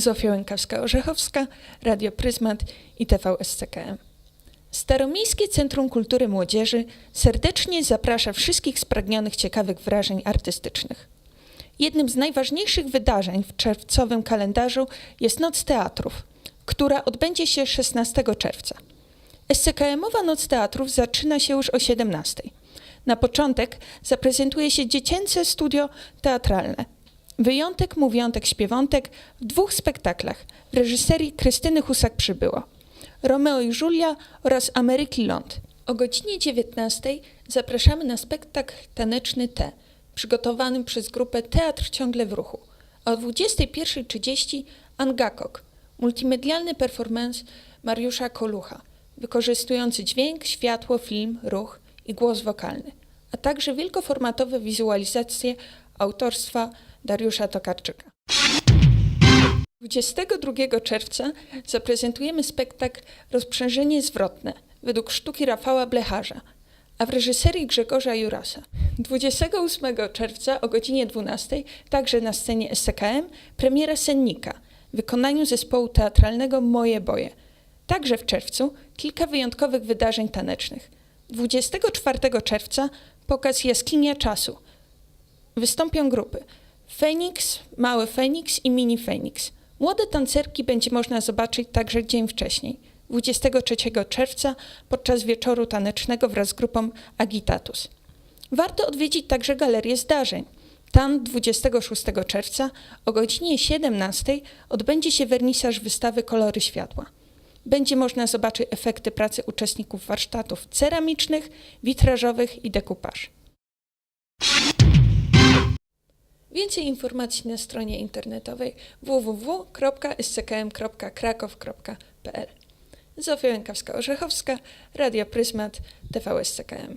Zofia Łękawska-Orzechowska, Radio Pryzmat i TVSCKM. Staromiejskie Centrum Kultury Młodzieży serdecznie zaprasza wszystkich spragnionych ciekawych wrażeń artystycznych. Jednym z najważniejszych wydarzeń w czerwcowym kalendarzu jest Noc Teatrów, która odbędzie się 16 czerwca. SCKM-owa Noc Teatrów zaczyna się już o 17. Na początek zaprezentuje się dziecięce studio teatralne. Wyjątek, mówiątek, śpiewątek w dwóch spektaklach w reżyserii Krystyny Husak-Przybyło. Romeo i Julia oraz Ameryki Ląd. O godzinie 19 zapraszamy na spektakl taneczny T, przygotowany przez grupę Teatr Ciągle w Ruchu. O 21.30 Angakok, multimedialny performance Mariusza Kolucha, wykorzystujący dźwięk, światło, film, ruch i głos wokalny, a także wielkoformatowe wizualizacje autorstwa Dariusza Tokarczyka. 22 czerwca zaprezentujemy spektakl Rozprzężenie zwrotne według sztuki Rafała Blecharza, a w reżyserii Grzegorza Jurasa. 28 czerwca o godzinie 12 także na scenie SCKM premiera Sennika w wykonaniu zespołu teatralnego Moje Boje. Także w czerwcu kilka wyjątkowych wydarzeń tanecznych. 24 czerwca pokaz Jaskinia Czasu. Wystąpią grupy Feniks, Mały Feniks i Mini Feniks. Młode tancerki będzie można zobaczyć także dzień wcześniej, 23 czerwca podczas wieczoru tanecznego wraz z grupą Agitatus. Warto odwiedzić także galerię zdarzeń. Tam 26 czerwca o godzinie 17 odbędzie się wernisaż wystawy Kolory Światła. Będzie można zobaczyć efekty pracy uczestników warsztatów ceramicznych, witrażowych i dekupaż. Więcej informacji na stronie internetowej www.sckm.krakow.pl Zofia Łękawska-Orzechowska, Radio Pryzmat, TV SCKM.